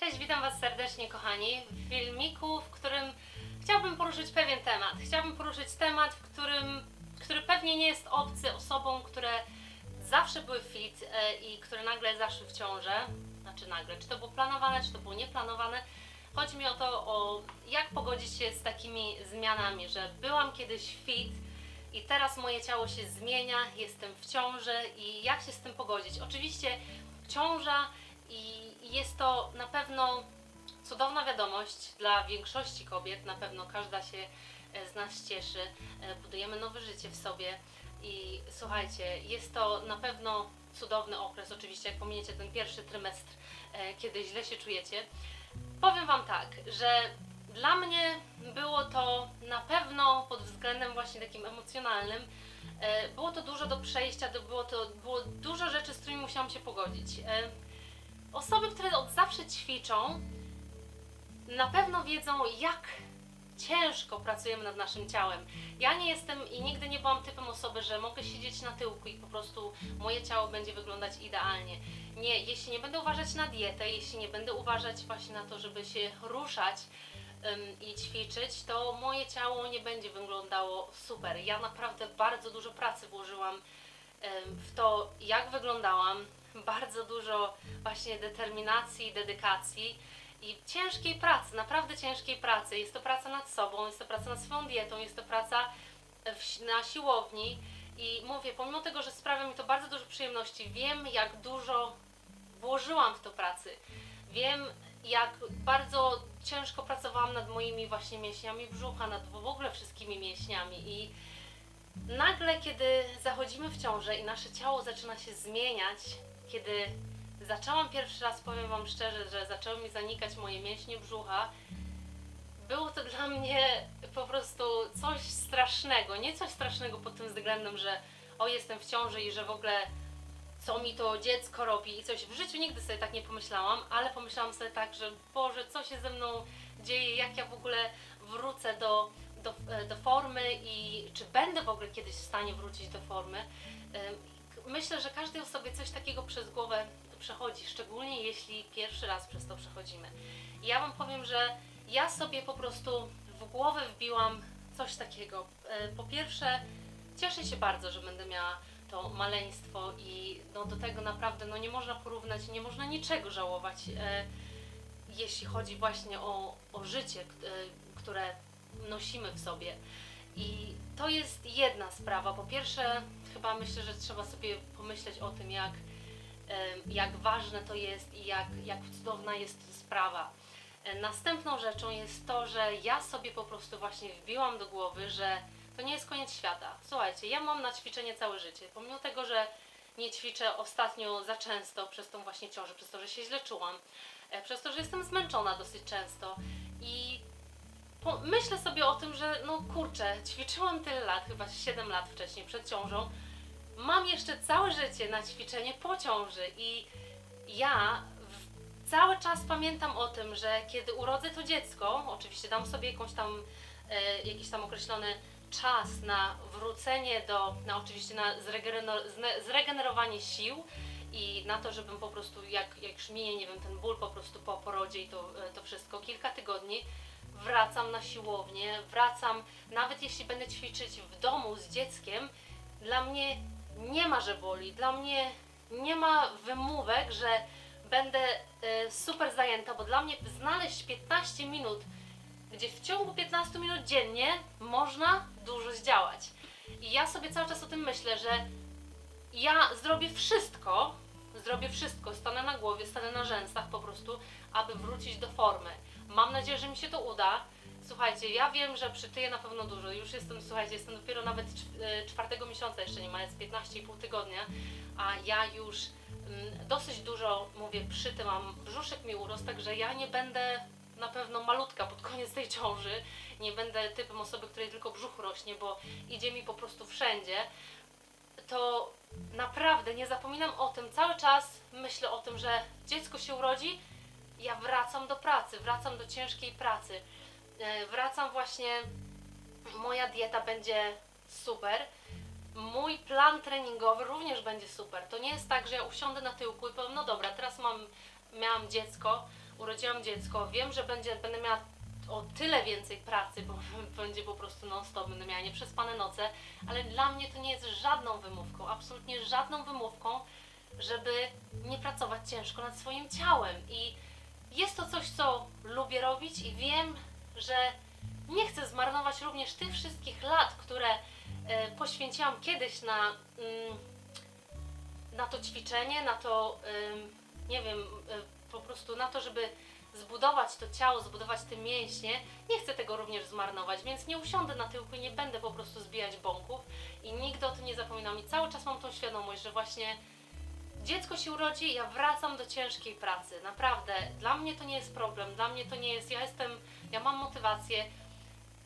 Cześć, witam Was serdecznie, kochani, w filmiku, w którym chciałabym poruszyć pewien temat. Chciałabym poruszyć temat, w którym, który pewnie nie jest obcy osobom, które zawsze były fit e, i które nagle zaszły w ciążę. Znaczy nagle, czy to było planowane, czy to było nieplanowane. Chodzi mi o to, o jak pogodzić się z takimi zmianami, że byłam kiedyś fit i teraz moje ciało się zmienia, jestem w ciąży i jak się z tym pogodzić. Oczywiście ciąża i jest to na pewno cudowna wiadomość dla większości kobiet, na pewno każda się e, z nas cieszy, E, budujemy nowe życie w sobie i słuchajcie, jest to na pewno cudowny okres, oczywiście jak pominiecie ten pierwszy trymestr, e, kiedy źle się czujecie. Powiem Wam tak, że dla mnie było to na pewno pod względem właśnie takim emocjonalnym, było to dużo do przejścia, było to było dużo rzeczy, z którymi musiałam się pogodzić. Osoby, które od zawsze ćwiczą, na pewno wiedzą, jak ciężko pracujemy nad naszym ciałem. Ja nie jestem i nigdy nie byłam typem osoby, że mogę siedzieć na tyłku i po prostu moje ciało będzie wyglądać idealnie. Nie, jeśli nie będę uważać na dietę, jeśli nie będę uważać właśnie na to, żeby się ruszać ym, i ćwiczyć, to moje ciało nie będzie wyglądało super. Ja naprawdę bardzo dużo pracy włożyłam ym, w to, jak wyglądałam, bardzo dużo właśnie determinacji, dedykacji i ciężkiej pracy, naprawdę ciężkiej pracy. Jest to praca nad sobą, jest to praca nad swoją dietą, jest to praca w, na siłowni i mówię, pomimo tego, że sprawia mi to bardzo dużo przyjemności, wiem jak dużo włożyłam w to pracy. Wiem jak bardzo ciężko pracowałam nad moimi właśnie mięśniami brzucha, nad w ogóle wszystkimi mięśniami i nagle, kiedy zachodzimy w ciążę i nasze ciało zaczyna się zmieniać, kiedy zaczęłam pierwszy raz, powiem Wam szczerze, że zaczęły mi zanikać moje mięśnie brzucha, było to dla mnie po prostu coś strasznego. Nie coś strasznego pod tym względem, że o jestem w ciąży i że w ogóle co mi to dziecko robi i coś. W życiu nigdy sobie tak nie pomyślałam, ale pomyślałam sobie tak, że Boże, co się ze mną dzieje, jak ja w ogóle wrócę do, do, do formy i czy będę w ogóle kiedyś w stanie wrócić do formy. Myślę, że każdej osobie coś takiego przez głowę przechodzi, szczególnie jeśli pierwszy raz przez to przechodzimy. I ja Wam powiem, że ja sobie po prostu w głowę wbiłam coś takiego. E, Po pierwsze, cieszę się bardzo, że będę miała to maleństwo i no, do tego naprawdę no, nie można porównać, nie można niczego żałować, e, jeśli chodzi właśnie o, o życie, e, które nosimy w sobie. I to jest jedna sprawa. Po pierwsze, chyba myślę, że trzeba sobie pomyśleć o tym, jak, jak ważne to jest i jak, jak cudowna jest sprawa. E, Następną rzeczą jest to, że ja sobie po prostu właśnie wbiłam do głowy, że to nie jest koniec świata. Słuchajcie, ja mam na ćwiczenie całe życie. Pomimo tego, że nie ćwiczę ostatnio za często przez tą właśnie ciążę, przez to, że się źle czułam, e, przez to, że jestem zmęczona dosyć często i myślę sobie o tym, że no kurczę, ćwiczyłam tyle lat, chyba 7 lat wcześniej przed ciążą. Mam jeszcze całe życie na ćwiczenie po ciąży i ja cały czas pamiętam o tym, że kiedy urodzę to dziecko, oczywiście dam sobie jakąś tam, e, jakiś tam określony czas na wrócenie do, na oczywiście na zne- zregenerowanie sił i na to, żebym po prostu, jak, jak już minie, nie wiem, ten ból po prostu po porodzie i to, e, to wszystko, kilka tygodni, wracam na siłownię, wracam, nawet jeśli będę ćwiczyć w domu z dzieckiem, dla mnie nie ma, że boli, dla mnie nie ma wymówek, że będę e, super zajęta, bo dla mnie znaleźć 15 minut, gdzie w ciągu 15 minut dziennie można dużo zdziałać. I ja sobie cały czas o tym myślę, że ja zrobię wszystko, zrobię wszystko, stanę na głowie, stanę na rzęsach po prostu, aby wrócić do formy. Mam nadzieję, że mi się to uda. Słuchajcie, ja wiem, że przytyję na pewno dużo. Już jestem, słuchajcie, jestem dopiero nawet e, czwartego miesiąca, jeszcze nie ma, jest 15,5 tygodnia, a ja już mm, dosyć dużo, mówię, przytyłam. Brzuszek mi urósł, także ja nie będę na pewno malutka pod koniec tej ciąży. Nie będę typem osoby, której tylko brzuch rośnie, bo idzie mi po prostu wszędzie. To naprawdę nie zapominam o tym. Cały czas myślę o tym, że dziecko się urodzi, ja wracam do pracy, wracam do ciężkiej pracy. E, Wracam właśnie, moja dieta będzie super. Mój plan treningowy również będzie super. To nie jest tak, że ja usiądę na tyłku i powiem, no dobra, teraz mam, miałam dziecko, urodziłam dziecko, wiem, że będzie, będę miała o tyle więcej pracy, bo będzie po prostu non-stop, będę miała nieprzespane noce, ale dla mnie to nie jest żadną wymówką, absolutnie żadną wymówką, żeby nie pracować ciężko nad swoim ciałem. I jest to coś, co lubię robić i wiem, że nie chcę zmarnować również tych wszystkich lat, które e, poświęciłam kiedyś na, mm, na to ćwiczenie, na to, nie wiem, y, po prostu na to, żeby zbudować to ciało, zbudować te mięśnie. Nie chcę tego również zmarnować, więc nie usiądę na tyłku i nie będę po prostu zbijać bąków i nigdy o tym nie zapominam. I cały czas mam tą świadomość, że właśnie dziecko się urodzi, ja wracam do ciężkiej pracy. Naprawdę, dla mnie to nie jest problem, dla mnie to nie jest, ja jestem, ja mam motywację,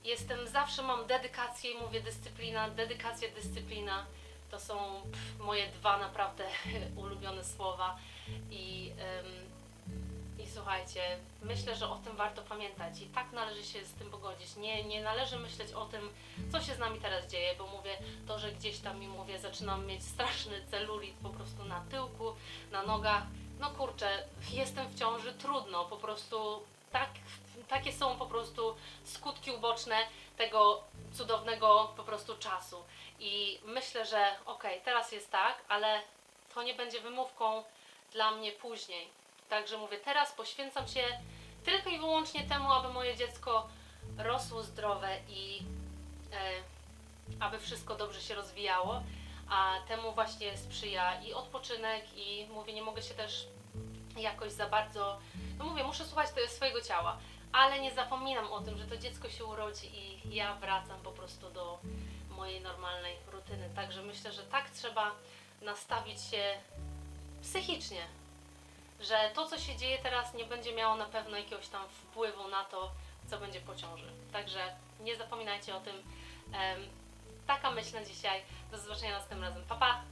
jestem, zawsze mam dedykację i mówię dyscyplina, dedykacja, dyscyplina. To są pff, moje dwa naprawdę ulubione słowa i, słuchajcie, myślę, że o tym warto pamiętać i tak należy się z tym pogodzić. Nie, nie należy myśleć o tym, co się z nami teraz dzieje, bo mówię to, że gdzieś tam mi mówię, zaczynam mieć straszny celulit po prostu na tyłku, na nogach. No kurczę, jestem w ciąży, trudno, po prostu tak, takie są po prostu skutki uboczne tego cudownego po prostu czasu. I myślę, że okej, teraz jest tak, ale to nie będzie wymówką dla mnie później. Także mówię, teraz poświęcam się tylko i wyłącznie temu, aby moje dziecko rosło zdrowe i e, aby wszystko dobrze się rozwijało, a temu właśnie sprzyja i odpoczynek i mówię, nie mogę się też jakoś za bardzo, no mówię, muszę słuchać swojego ciała, ale nie zapominam o tym, że to dziecko się urodzi i ja wracam po prostu do mojej normalnej rutyny. Także myślę, że tak trzeba nastawić się psychicznie, że to, co się dzieje teraz, nie będzie miało na pewno jakiegoś tam wpływu na to, co będzie po ciąży. Także nie zapominajcie o tym. Taka myśl na dzisiaj. Do zobaczenia następnym razem. Pa, pa!